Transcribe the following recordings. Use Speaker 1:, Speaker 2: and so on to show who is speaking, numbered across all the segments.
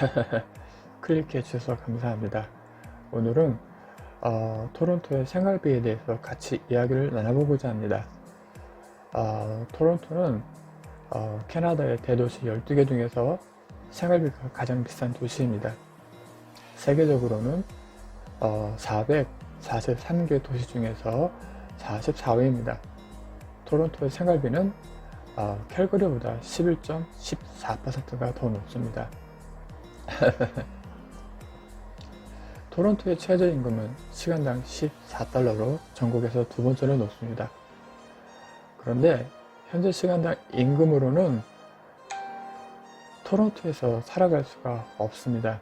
Speaker 1: 클릭해 주셔서 감사합니다. 오늘은 어, 토론토의 생활비에 대해서 같이 이야기를 나눠보고자 합니다. 어, 토론토는 어, 캐나다의 대도시 12개 중에서 생활비가 가장 비싼 도시입니다. 세계적으로는 어, 443개 도시 중에서 44위입니다. 토론토의 생활비는 어, 캘거리보다 11.14%가 더 높습니다. 토론토의 최저임금은 시간당 14달러로 전국에서 두 번째로 높습니다. 그런데 현재 시간당 임금으로는 토론토에서 살아갈 수가 없습니다.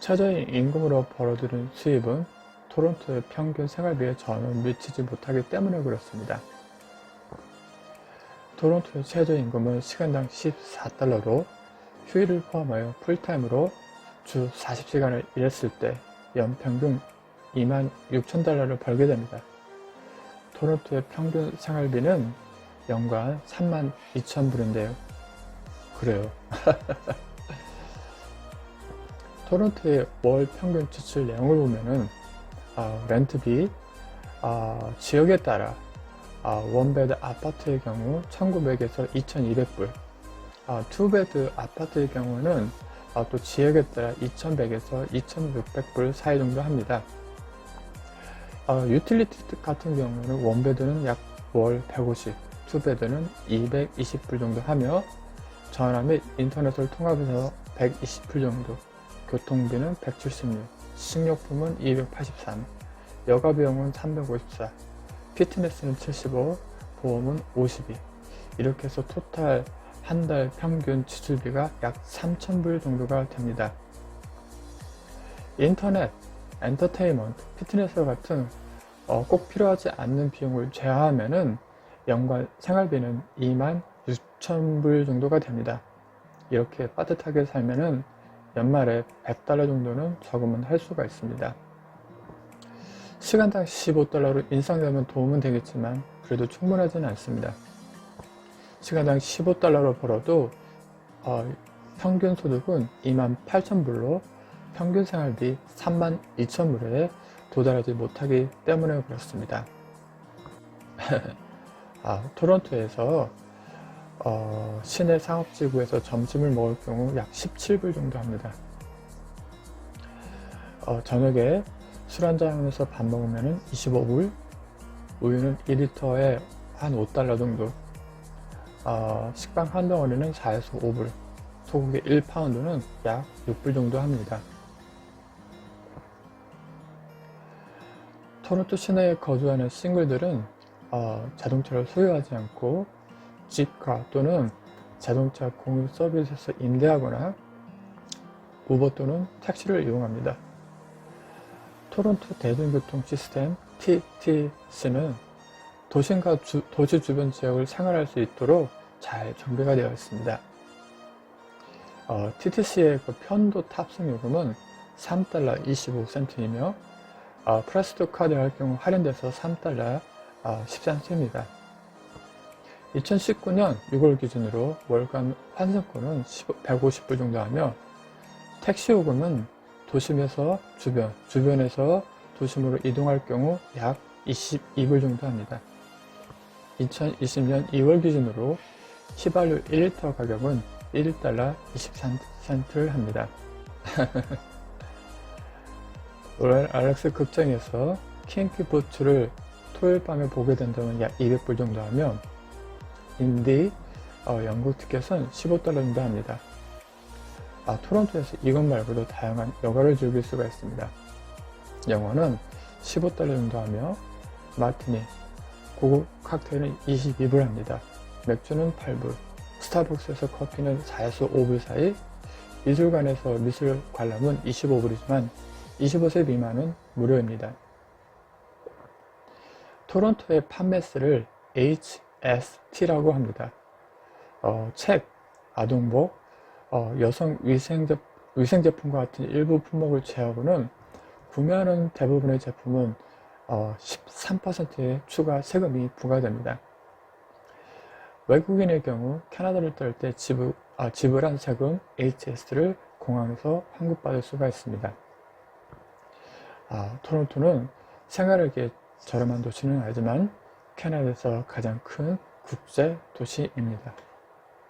Speaker 1: 최저임금으로 벌어들인 수입은 토론토의 평균 생활비에 전혀 미치지 못하기 때문에 그렇습니다. 토론토의 최저임금은 시간당 14달러로 휴일을 포함하여 풀타임으로 주 40시간을 일했을 때 연 평균 2만 6천 달러를 벌게 됩니다. 토론토의 평균 생활비는 연간 3만 2천 불인데요. 그래요. 토론토의 월 평균 지출 내용을 보면은 아, 렌트비, 아, 지역에 따라 아, 원베드 아파트의 경우 1,900에서 2,200불, 아, 투베드 아파트의 경우는 아, 또 지역에 따라 2,100에서 2,600불 사이 정도 합니다. 아, 유틸리티 같은 경우는 원베드는 약 월 150, 투베드는 220불 정도 하며 전화 및 인터넷을 통합해서 120불 정도, 교통비는 176, 식료품은 283, 여가 비용은 354, 피트니스는 75, 보험은 52. 이렇게 해서 토탈 한 달 평균 지출비가 약 3,000불 정도가 됩니다. 인터넷, 엔터테인먼트, 피트니스 같은 어, 꼭 필요하지 않는 비용을 제하하면은 연간 생활비는 2만 6,000불 정도가 됩니다. 이렇게 빠듯하게 살면은 연말에 100달러 정도는 저금은 할 수가 있습니다. 시간당 15달러로 인상되면 도움은 되겠지만 그래도 충분하지는 않습니다. 시간당 15달러로 벌어도 어, 평균 소득은 2만 8천불로 평균 생활비 3만 2천불에 도달하지 못하기 때문에 그렇습니다. 아, 토론토에서 어, 시내 상업지구에서 점심을 먹을 경우 약 17불 정도 합니다. 어, 저녁에 술 한잔하면서 밥 먹으면 25불, 우유는 2리터에 한 5달러 정도, 어, 식빵 한 덩어리는 4에서 5불, 소고기 1파운드는 약 6불 정도 합니다. 토론토 시내에 거주하는 싱글들은 어, 자동차를 소유하지 않고 집카 또는 자동차 공유 서비스에서 임대하거나 우버 또는 택시를 이용합니다. 토론토 대중교통 시스템 TTC는 도심과 주, 도시 주변 지역을 생활할 수 있도록 잘 정비가 되어 있습니다. 어, TTC의 그 편도 탑승 요금은 3달러 25센트이며 어, 프레스토 카드를 할 경우 할인돼서 3달러 어, 13센트입니다. 2019년 6월 기준으로 월간 환승권은 150불 정도 하며 택시 요금은 도심에서 주변, 주변에서 도심으로 이동할 경우 약 22불 정도 합니다. 2020년 2월 기준으로 휘발유 1리터 가격은 1달러 23센트를 합니다. 올 알렉스 극장에서 킹키 보츠를 토요일 밤에 보게 된다면 약 200불 정도 하며 인디 어, 영국 티켓은 15달러 정도 합니다. 아, 토론토에서 이것 말고도 다양한 여가를 즐길 수가 있습니다. 영어는 15달러 정도 하며 마티니, 고급 칵테일은 22불 합니다. 맥주는 8불, 스타벅스에서 커피는 4에서 5불 사이, 미술관에서 미술 관람은 25불이지만 25세 미만은 무료입니다. 토론토의 판매스를 HST라고 합니다. 어, 책, 아동복, 어, 여성 위생제, 위생제품과 같은 일부 품목을 제하고는 구매하는 대부분의 제품은 어, 13%의 추가 세금이 부과됩니다. 외국인의 경우 캐나다를 떠날 때 지불, 아, 지불한 세금 HS를 공항에서 환급받을 수가 있습니다. 아, 토론토는 생활하기에 저렴한 도시는 아니지만 캐나다에서 가장 큰 국제 도시입니다.